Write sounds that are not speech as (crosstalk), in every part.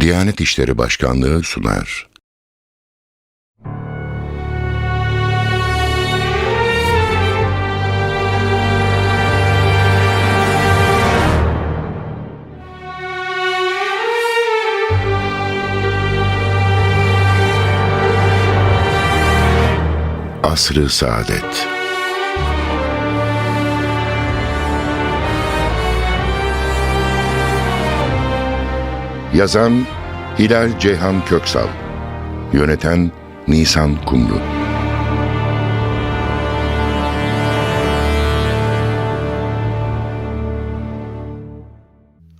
Diyanet İşleri Başkanlığı sunar. Asrı Saadet Yazan Hilal Ceyhan Köksal Yöneten Nisan Kumru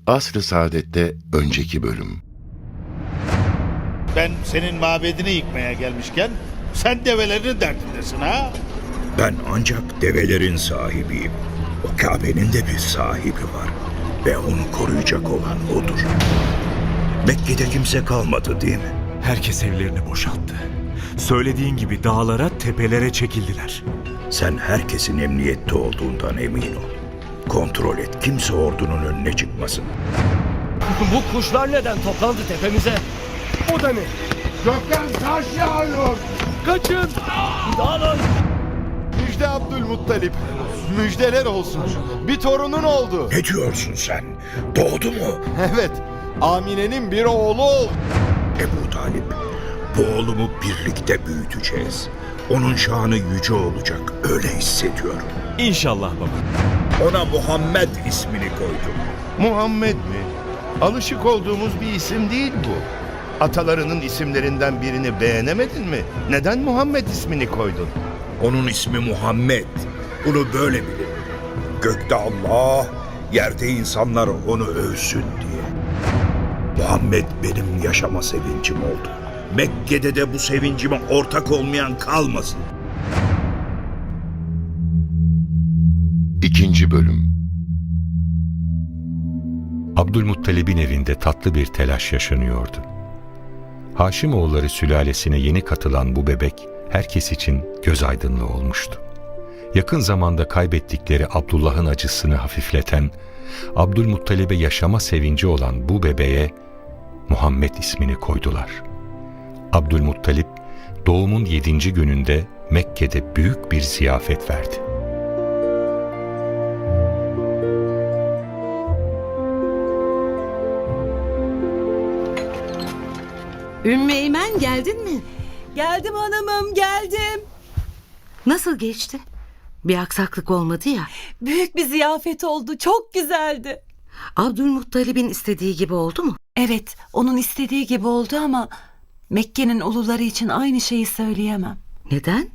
Asr-ı Saadet'te önceki bölüm Ben senin mabedini yıkmaya gelmişken sen develerin derdindesin ha? Ben ancak develerin sahibiyim. O Kabe'nin de bir sahibi var. Ve onu koruyacak olan odur. Mekke'de kimse kalmadı değil mi? Herkes evlerini boşalttı. Söylediğin gibi dağlara, tepelere çekildiler. Sen herkesin emniyette olduğundan emin ol. Kontrol et. Kimse ordunun önüne çıkmasın. Bu kuşlar neden toplandı tepemize? O da ne? Gökten taş yağıyor. Kaçın! Dağılın! Müjde Abdülmuttalip. Müjdeler olsun. Bir torunun oldu. Ne diyorsun sen? Doğdu mu? Evet. Amine'nin bir oğlu. Ebu Talip, bu oğlumu birlikte büyüteceğiz. Onun şanı yüce olacak. Öyle hissediyorum. İnşallah baba. Ona Muhammed ismini koydum. Muhammed mi? Alışık olduğumuz bir isim değil bu. Atalarının isimlerinden birini beğenemedin mi? Neden Muhammed ismini koydun? Onun ismi Muhammed. Bunu böyle bilin. Gökte Allah, yerde insanlar onu övsün diye. Muhammed benim yaşama sevincim oldu. Mekke'de de bu sevincime ortak olmayan kalmasın. İkinci Bölüm Abdülmuttalib'in evinde tatlı bir telaş yaşanıyordu. Haşimoğulları sülalesine yeni katılan bu bebek herkes için göz aydınlığı olmuştu. Yakın zamanda kaybettikleri Abdullah'ın acısını hafifleten, Abdülmuttalib'e yaşama sevinci olan bu bebeğe Muhammed ismini koydular. Abdülmuttalip doğumun yedinci gününde Mekke'de büyük bir ziyafet verdi. Ümmü Eymen geldin mi? Geldim hanımım geldim. Nasıl geçti? Bir aksaklık olmadı ya. Büyük bir ziyafet oldu çok güzeldi. Abdülmuttalib'in istediği gibi oldu mu? Evet onun istediği gibi oldu ama Mekke'nin uluları için aynı şeyi söyleyemem. Neden?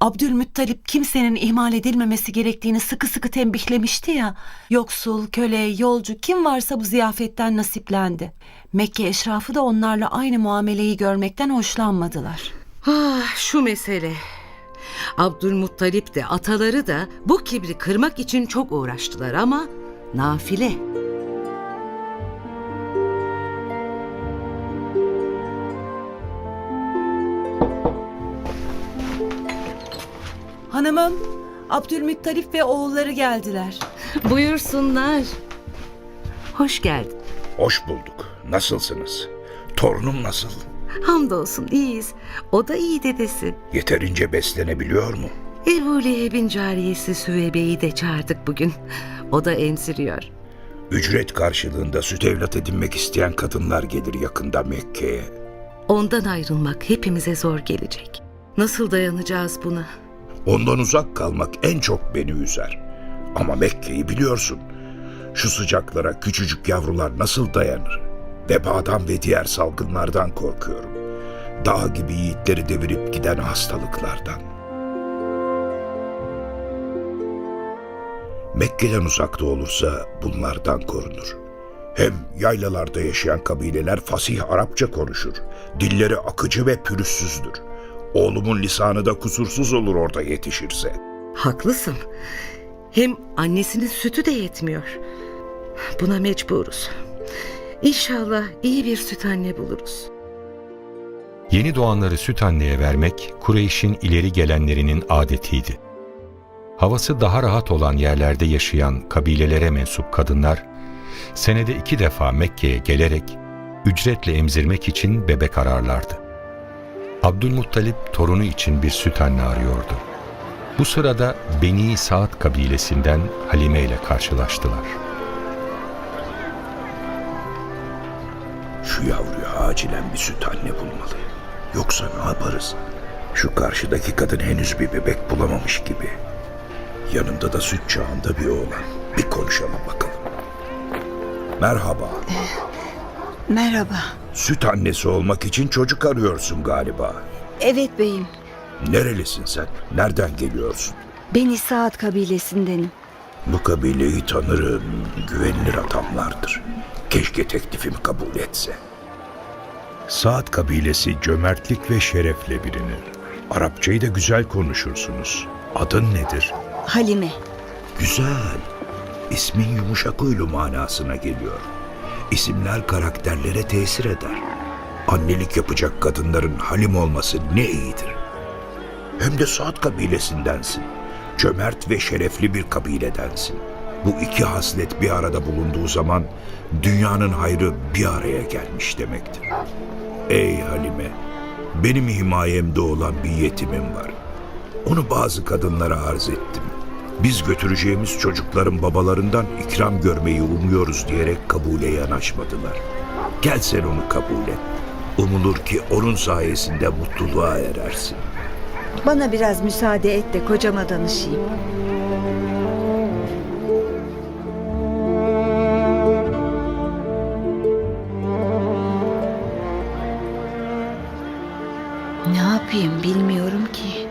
Abdülmuttalip kimsenin ihmal edilmemesi gerektiğini sıkı sıkı tembihlemişti ya. Yoksul, köle, yolcu kim varsa bu ziyafetten nasiplendi. Mekke eşrafı da onlarla aynı muameleyi görmekten hoşlanmadılar. Ah şu mesele. Abdülmuttalip de ataları da bu kibri kırmak için çok uğraştılar ama nafile. Hanımım, Abdülmuttalip ve oğulları geldiler. (laughs) Buyursunlar. Hoş geldin. Hoş bulduk. Nasılsınız? Torunum nasıl? Hamdolsun iyiyiz. O da iyi dedesi. Yeterince beslenebiliyor mu? Ebu Leheb'in cariyesi Süveybe'yi de çağırdık bugün. O da emziriyor. Ücret karşılığında süt evlat edinmek isteyen kadınlar gelir yakında Mekke'ye. Ondan ayrılmak hepimize zor gelecek. Nasıl dayanacağız buna? Ondan uzak kalmak en çok beni üzer. Ama Mekke'yi biliyorsun. Şu sıcaklara küçücük yavrular nasıl dayanır? Vebadan ve diğer salgınlardan korkuyorum. Dağ gibi yiğitleri devirip giden hastalıklardan. Mekke'den uzakta olursa bunlardan korunur. Hem yaylalarda yaşayan kabileler fasih Arapça konuşur. Dilleri akıcı ve pürüzsüzdür. Oğlumun lisanı da kusursuz olur orada yetişirse. Haklısın. Hem annesinin sütü de yetmiyor. Buna mecburuz. İnşallah iyi bir süt anne buluruz. Yeni doğanları süt anneye vermek Kureyş'in ileri gelenlerinin adetiydi. Havası daha rahat olan yerlerde yaşayan kabilelere mensup kadınlar, senede iki defa Mekke'ye gelerek ücretle emzirmek için bebek ararlardı. Abdülmuttalip torunu için bir süt anne arıyordu. Bu sırada Beni Saat kabilesinden Halime ile karşılaştılar. Şu yavruya acilen bir süt anne bulmalı. Yoksa ne yaparız? Şu karşıdaki kadın henüz bir bebek bulamamış gibi. Yanında da süt çağında bir oğlan. Bir konuşalım bakalım. Merhaba. Merhaba. Süt annesi olmak için çocuk arıyorsun galiba. Evet beyim. Nerelisin sen? Nereden geliyorsun? Beni Saat kabilesindenim. Bu kabileyi tanırım. Güvenilir adamlardır. Keşke teklifimi kabul etse. Saat kabilesi cömertlik ve şerefle bilinir. Arapçayı da güzel konuşursunuz. Adın nedir? Halime. Güzel. İsmin yumuşak huylu manasına geliyor. İsimler karakterlere tesir eder. Annelik yapacak kadınların halim olması ne iyidir. Hem de Saat kabilesindensin. Cömert ve şerefli bir kabiledensin. Bu iki haslet bir arada bulunduğu zaman dünyanın hayrı bir araya gelmiş demektir. Ey Halime, benim himayemde olan bir yetimim var. Onu bazı kadınlara arz ettim. Biz götüreceğimiz çocukların babalarından ikram görmeyi umuyoruz diyerek kabule yanaşmadılar. Gel sen onu kabul et. Umulur ki onun sayesinde mutluluğa erersin. Bana biraz müsaade et de kocama danışayım. Ne yapayım bilmiyorum ki.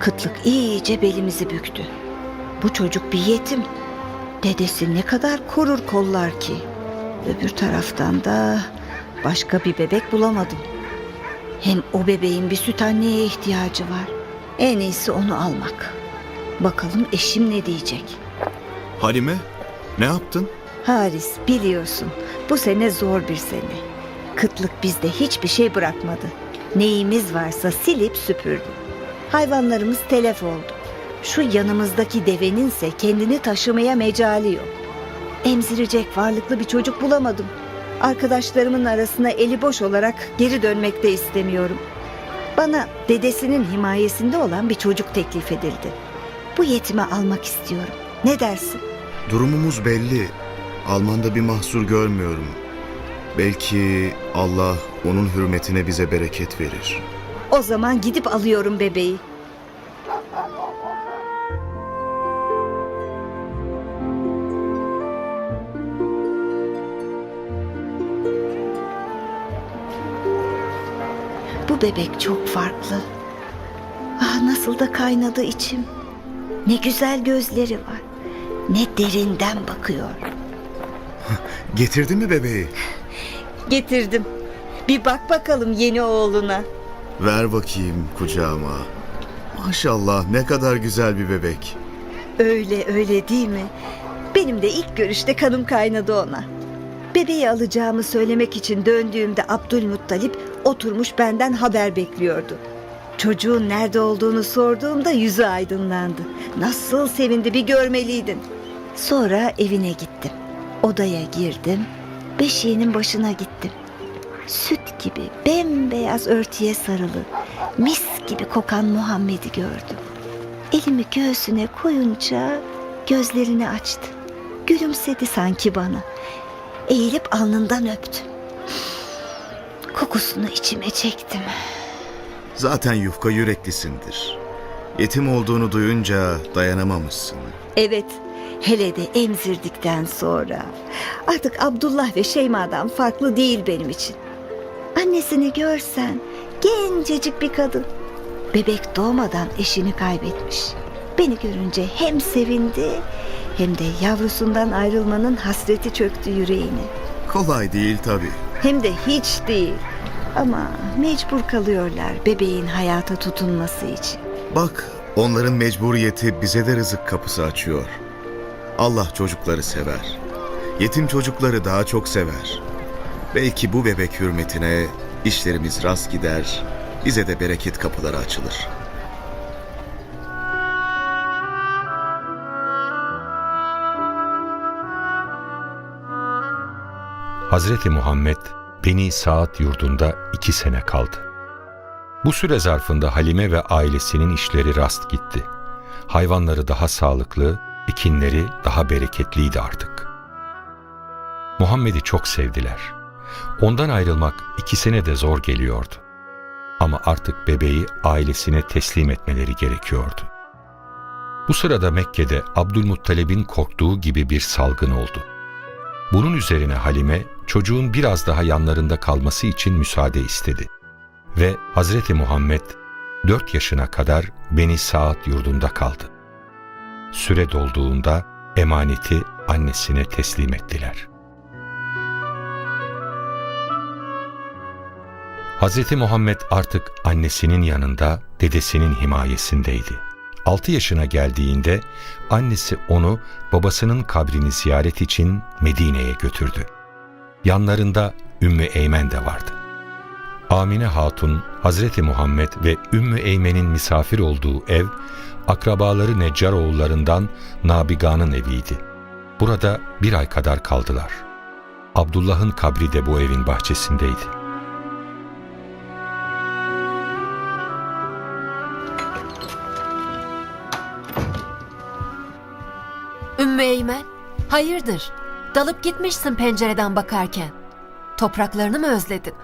Kıtlık iyice belimizi büktü. Bu çocuk bir yetim. Dedesi ne kadar korur kollar ki. Öbür taraftan da başka bir bebek bulamadım. Hem o bebeğin bir süt anneye ihtiyacı var. En iyisi onu almak. Bakalım eşim ne diyecek? Halime, ne yaptın? Haris biliyorsun bu sene zor bir sene. Kıtlık bizde hiçbir şey bırakmadı. Neyimiz varsa silip süpürdü. Hayvanlarımız telef oldu. Şu yanımızdaki deveninse kendini taşımaya mecali yok. Emzirecek varlıklı bir çocuk bulamadım. Arkadaşlarımın arasına eli boş olarak geri dönmek de istemiyorum. Bana dedesinin himayesinde olan bir çocuk teklif edildi. Bu yetimi almak istiyorum. Ne dersin? Durumumuz belli. Almanda bir mahsur görmüyorum. Belki Allah onun hürmetine bize bereket verir. O zaman gidip alıyorum bebeği. Bu bebek çok farklı. Ah nasıl da kaynadı içim. Ne güzel gözleri var. Ne derinden bakıyor. (laughs) Getirdin mi bebeği? Getirdim. Bir bak bakalım yeni oğluna. Ver bakayım kucağıma. Maşallah ne kadar güzel bir bebek. Öyle öyle değil mi? Benim de ilk görüşte kanım kaynadı ona. Bebeği alacağımı söylemek için döndüğümde Abdülmuttalip oturmuş benden haber bekliyordu. Çocuğun nerede olduğunu sorduğumda yüzü aydınlandı. Nasıl sevindi bir görmeliydin. Sonra evine gittim. Odaya girdim. Beşiğinin başına gittim. Süt gibi bembeyaz örtüye sarılı, mis gibi kokan Muhammed'i gördüm. Elimi göğsüne koyunca gözlerini açtı. Gülümsedi sanki bana. Eğilip alnından öptüm. Kokusunu içime çektim. Zaten yufka yüreklisindir. Yetim olduğunu duyunca dayanamamışsın. Evet, hele de emzirdikten sonra. Artık Abdullah ve Şeyma'dan farklı değil benim için. Annesini görsen, gencecik bir kadın. Bebek doğmadan eşini kaybetmiş. Beni görünce hem sevindi hem de yavrusundan ayrılmanın hasreti çöktü yüreğine. Kolay değil tabii. Hem de hiç değil. Ama mecbur kalıyorlar bebeğin hayata tutunması için. Bak onların mecburiyeti bize de rızık kapısı açıyor. Allah çocukları sever. Yetim çocukları daha çok sever. Belki bu bebek hürmetine işlerimiz rast gider, bize de bereket kapıları açılır. Hazreti Muhammed Beni Saat yurdunda iki sene kaldı. Bu süre zarfında Halime ve ailesinin işleri rast gitti. Hayvanları daha sağlıklı, ekinleri daha bereketliydi artık. Muhammed'i çok sevdiler. Ondan ayrılmak ikisine de zor geliyordu. Ama artık bebeği ailesine teslim etmeleri gerekiyordu. Bu sırada Mekke'de Abdülmuttalib'in korktuğu gibi bir salgın oldu. Bunun üzerine Halime çocuğun biraz daha yanlarında kalması için müsaade istedi. Ve Hazreti Muhammed 4 yaşına kadar Beni Saat yurdunda kaldı. Süre dolduğunda emaneti annesine teslim ettiler. Hazreti Muhammed artık annesinin yanında, dedesinin himayesindeydi. 6 yaşına geldiğinde annesi onu babasının kabrini ziyaret için Medine'ye götürdü. Yanlarında Ümmü Eymen de vardı. Amine Hatun, Hazreti Muhammed ve Ümmü Eymen'in misafir olduğu ev, akrabaları Neccaroğullarından Nabiga'nın eviydi. Burada bir ay kadar kaldılar. Abdullah'ın kabri de bu evin bahçesindeydi. Ümmü Eymen, hayırdır? Dalıp gitmişsin pencereden bakarken. Topraklarını mı özledin?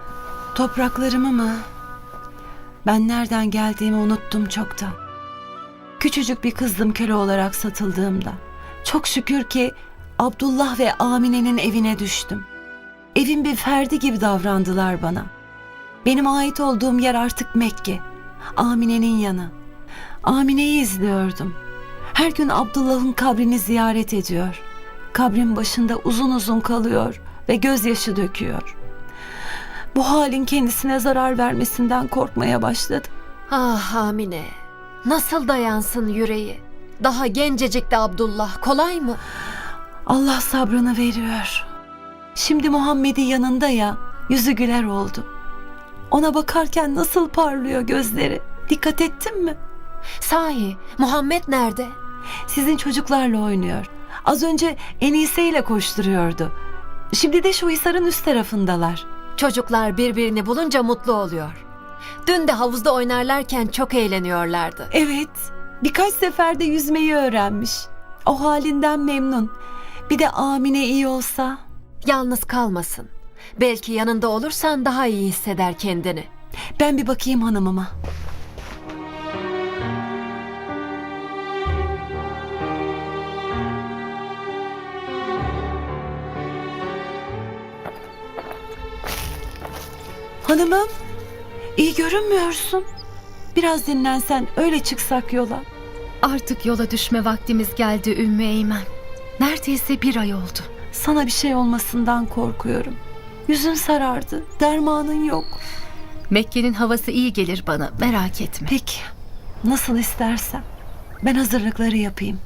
Topraklarımı mı? Ben nereden geldiğimi unuttum çoktan. Küçücük bir kızdım köle olarak satıldığımda. Çok şükür ki Abdullah ve Amine'nin evine düştüm. Evin bir ferdi gibi davrandılar bana. Benim ait olduğum yer artık Mekke. Amine'nin yanı. Amine'yi izliyordum. Her gün Abdullah'ın kabrini ziyaret ediyor. Kabrin başında uzun uzun kalıyor ve gözyaşı döküyor. Bu halin kendisine zarar vermesinden korkmaya başladım. Ah Hamine, nasıl dayansın yüreği? Daha gencecik de Abdullah, kolay mı? Allah sabrını veriyor. Şimdi Muhammed'i yanında ya, yüzü güler oldu. Ona bakarken nasıl parlıyor gözleri. Dikkat ettin mi? Sahi, Muhammed nerede? Sizin çocuklarla oynuyor. Az önce Enise ile koşturuyordu. Şimdi de şu hisarın üst tarafındalar. Çocuklar birbirini bulunca mutlu oluyor. Dün de havuzda oynarlarken çok eğleniyorlardı. Evet, birkaç seferde yüzmeyi öğrenmiş. O halinden memnun. Bir de Amine iyi olsa. Yalnız kalmasın. Belki yanında olursan daha iyi hisseder kendini. Ben bir bakayım hanımıma. Hanımım, iyi görünmüyorsun. Biraz dinlensen öyle çıksak yola. Artık yola düşme vaktimiz geldi Ümmü Eymen. Neredeyse bir ay oldu. Sana bir şey olmasından korkuyorum. Yüzün sarardı, dermanın yok. Mekke'nin havası iyi gelir bana merak etme. Peki, nasıl istersen. Ben hazırlıkları yapayım.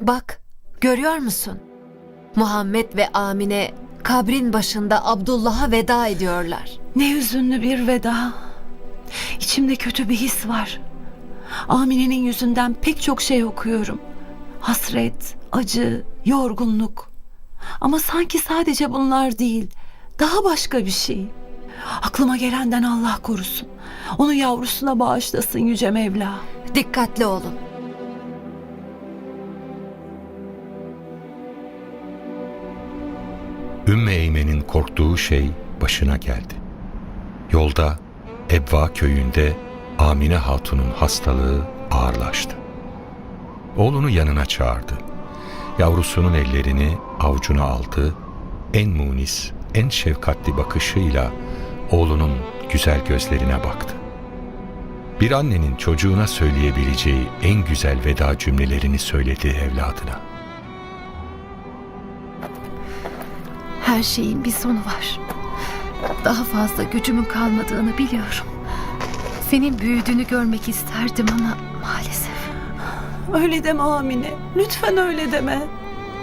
Bak, görüyor musun? Muhammed ve Amine kabrin başında Abdullah'a veda ediyorlar. Ne hüzünlü bir veda. İçimde kötü bir his var. Amine'nin yüzünden pek çok şey okuyorum. Hasret, acı, yorgunluk. Ama sanki sadece bunlar değil. Daha başka bir şey. Aklıma gelenden Allah korusun. Onu yavrusuna bağışlasın Yüce Mevla. Dikkatli olun. Korktuğu şey başına geldi. Yolda Ebva köyünde Amine Hatun'un hastalığı ağırlaştı. Oğlunu yanına çağırdı. Yavrusunun ellerini avucuna aldı. En munis, en şefkatli bakışıyla oğlunun güzel gözlerine baktı. Bir annenin çocuğuna söyleyebileceği en güzel veda cümlelerini söyledi evladına. Her şeyin bir sonu var. Daha fazla gücümün kalmadığını biliyorum. Senin büyüdüğünü görmek isterdim ama maalesef. Öyle deme Amine. Lütfen öyle deme.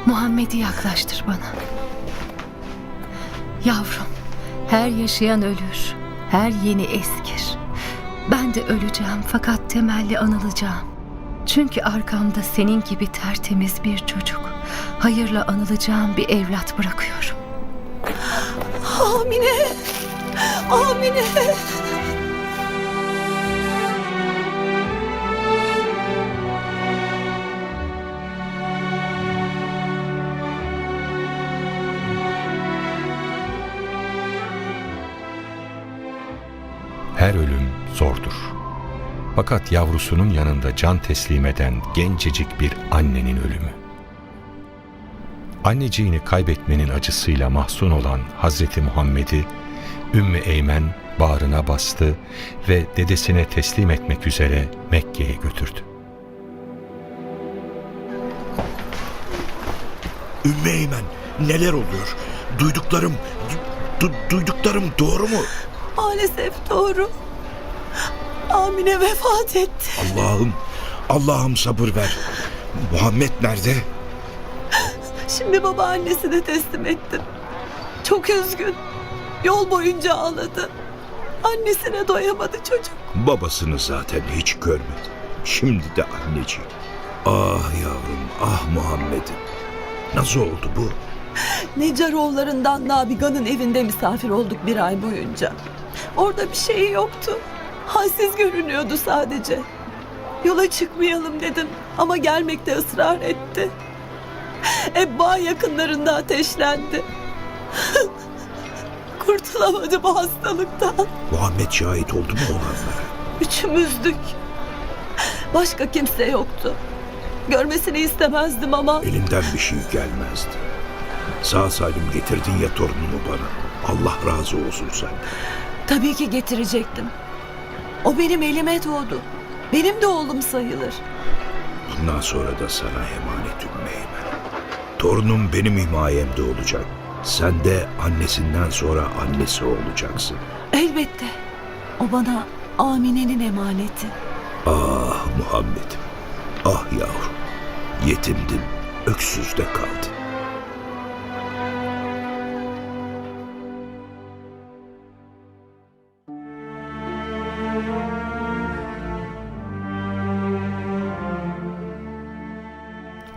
Muhammed'i yaklaştır bana. Yavrum, her yaşayan ölür, her yeni eskir. Ben de öleceğim fakat temelli anılacağım. Çünkü arkamda senin gibi tertemiz bir çocuk, hayırla anılacağım bir evlat bırakıyorum. Amine! Amine! Her ölüm zordur. Fakat yavrusunun yanında can teslim eden gencecik bir annenin ölümü. Anneciğini kaybetmenin acısıyla mahzun olan Hazreti Muhammed'i Ümmü Eymen bağrına bastı ve dedesine teslim etmek üzere Mekke'ye götürdü. Ümmü Eymen neler oluyor? Duyduklarım, du- du- duyduklarım doğru mu? Maalesef doğru. Amine vefat etti. Allah'ım, Allah'ım sabır ver. Muhammed nerede? Şimdi babaannesine teslim ettim. Çok üzgün. Yol boyunca ağladı. Annesine doyamadı çocuk. Babasını zaten hiç görmedi. Şimdi de anneciğim. Ah yavrum, ah Muhammed'im. Nasıl oldu bu? Necaroğullarından Nabiga'nın evinde misafir olduk bir ay boyunca. Orada bir şey yoktu. Halsiz görünüyordu sadece. Yola çıkmayalım dedim ama gelmekte ısrar etti. Ebba yakınlarında ateşlendi. Kurtulamadı bu hastalıktan. Muhammed şahit oldu mu olanlara? Üçümüzdük. Başka kimse yoktu. Görmesini istemezdim ama Elimden bir şey gelmezdi. Sağ salim getirdin ya torunumu bana. Allah razı olsun sen. tabii ki getirecektim. O benim elime doğdu. Benim de oğlum sayılır. Bundan sonra da sana emanet. Torunum benim himayemde olacak. Sen de annesinden sonra annesi olacaksın. Elbette. O bana Amine'nin emaneti. Ah Muhammed'im. Ah yavrum. Yetimdin. Öksüzde kaldın.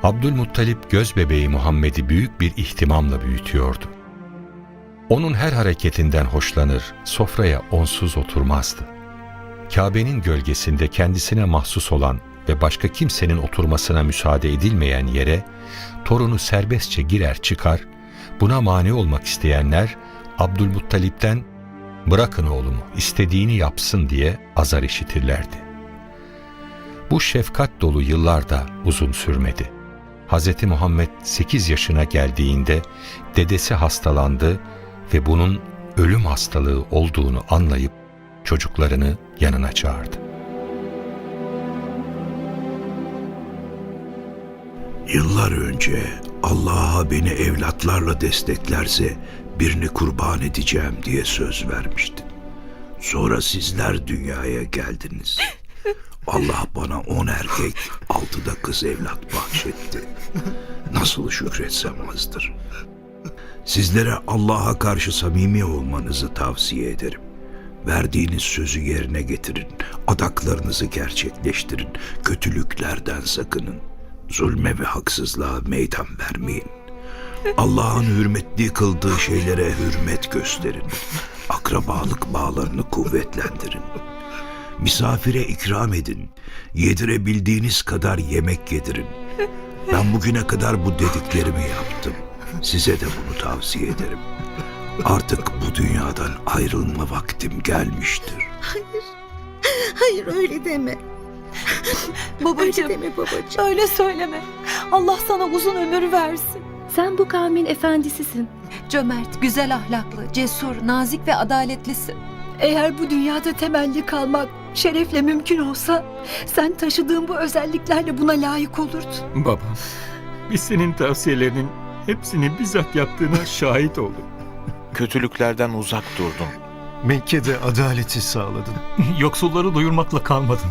Abdülmuttalip göz bebeği Muhammed'i büyük bir ihtimamla büyütüyordu. Onun her hareketinden hoşlanır, sofraya onsuz oturmazdı. Kabe'nin gölgesinde kendisine mahsus olan ve başka kimsenin oturmasına müsaade edilmeyen yere torunu serbestçe girer çıkar, buna mani olmak isteyenler Abdülmuttalip'ten bırakın oğlumu istediğini yapsın diye azar işitirlerdi. Bu şefkat dolu yıllar da uzun sürmedi. Hz. Muhammed 8 yaşına geldiğinde dedesi hastalandı ve bunun ölüm hastalığı olduğunu anlayıp çocuklarını yanına çağırdı. Yıllar önce Allah'a beni evlatlarla desteklerse birini kurban edeceğim diye söz vermiştim. Sonra sizler dünyaya geldiniz. (laughs) Allah bana on erkek, altı da kız evlat bahşetti. Nasıl şükretsem azdır. Sizlere Allah'a karşı samimi olmanızı tavsiye ederim. Verdiğiniz sözü yerine getirin, adaklarınızı gerçekleştirin, kötülüklerden sakının. Zulme ve haksızlığa meydan vermeyin. Allah'ın hürmetli kıldığı şeylere hürmet gösterin. Akrabalık bağlarını kuvvetlendirin. Misafire ikram edin. Yedirebildiğiniz kadar yemek yedirin. Ben bugüne kadar bu dediklerimi yaptım. Size de bunu tavsiye ederim. Artık bu dünyadan ayrılma vaktim gelmiştir. Hayır. Hayır öyle deme. Babacığım, Öyle deme babacığım. öyle söyleme. Allah sana uzun ömür versin. Sen bu kavmin efendisisin. Cömert, güzel ahlaklı, cesur, nazik ve adaletlisin. Eğer bu dünyada temelli kalmak şerefle mümkün olsa sen taşıdığın bu özelliklerle buna layık olurdun. Baba, biz senin tavsiyelerinin hepsini bizzat yaptığına (laughs) şahit olduk. Kötülüklerden uzak durdun. Mekke'de adaleti sağladın. (laughs) Yoksulları doyurmakla kalmadın.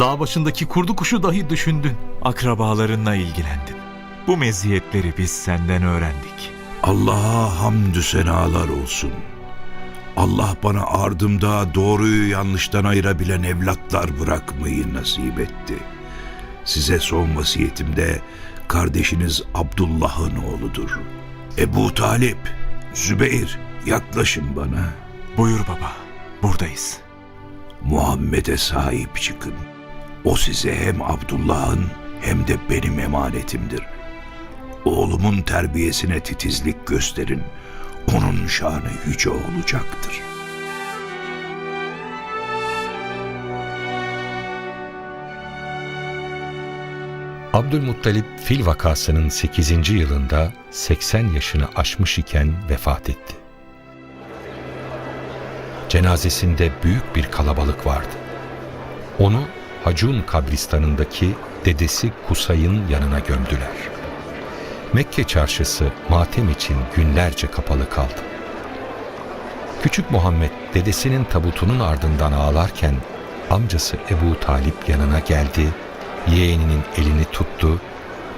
Dağ başındaki kurdu kuşu dahi düşündün. Akrabalarınla ilgilendin. Bu meziyetleri biz senden öğrendik. Allah'a hamdü senalar olsun. Allah bana ardımda doğruyu yanlıştan ayırabilen evlatlar bırakmayı nasip etti. Size son vasiyetimde kardeşiniz Abdullah'ın oğludur. Ebu Talip, Zübeyir yaklaşın bana. Buyur baba, buradayız. Muhammed'e sahip çıkın. O size hem Abdullah'ın hem de benim emanetimdir. Oğlumun terbiyesine titizlik gösterin. Onun şanı yüce olacaktır. Abdülmuttalip fil vakasının 8. yılında 80 yaşını aşmış iken vefat etti. Cenazesinde büyük bir kalabalık vardı. Onu Hacun kabristanındaki dedesi Kusay'ın yanına gömdüler. Mekke çarşısı matem için günlerce kapalı kaldı. Küçük Muhammed dedesinin tabutunun ardından ağlarken amcası Ebu Talip yanına geldi, yeğeninin elini tuttu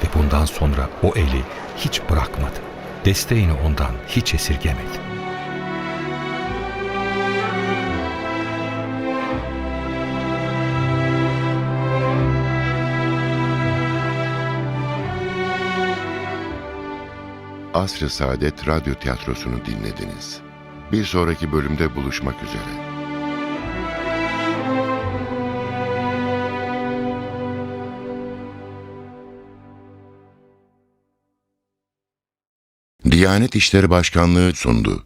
ve bundan sonra o eli hiç bırakmadı. Desteğini ondan hiç esirgemedi. Asr-ı Saadet Radyo Tiyatrosu'nu dinlediniz. Bir sonraki bölümde buluşmak üzere. Diyanet İşleri Başkanlığı sundu.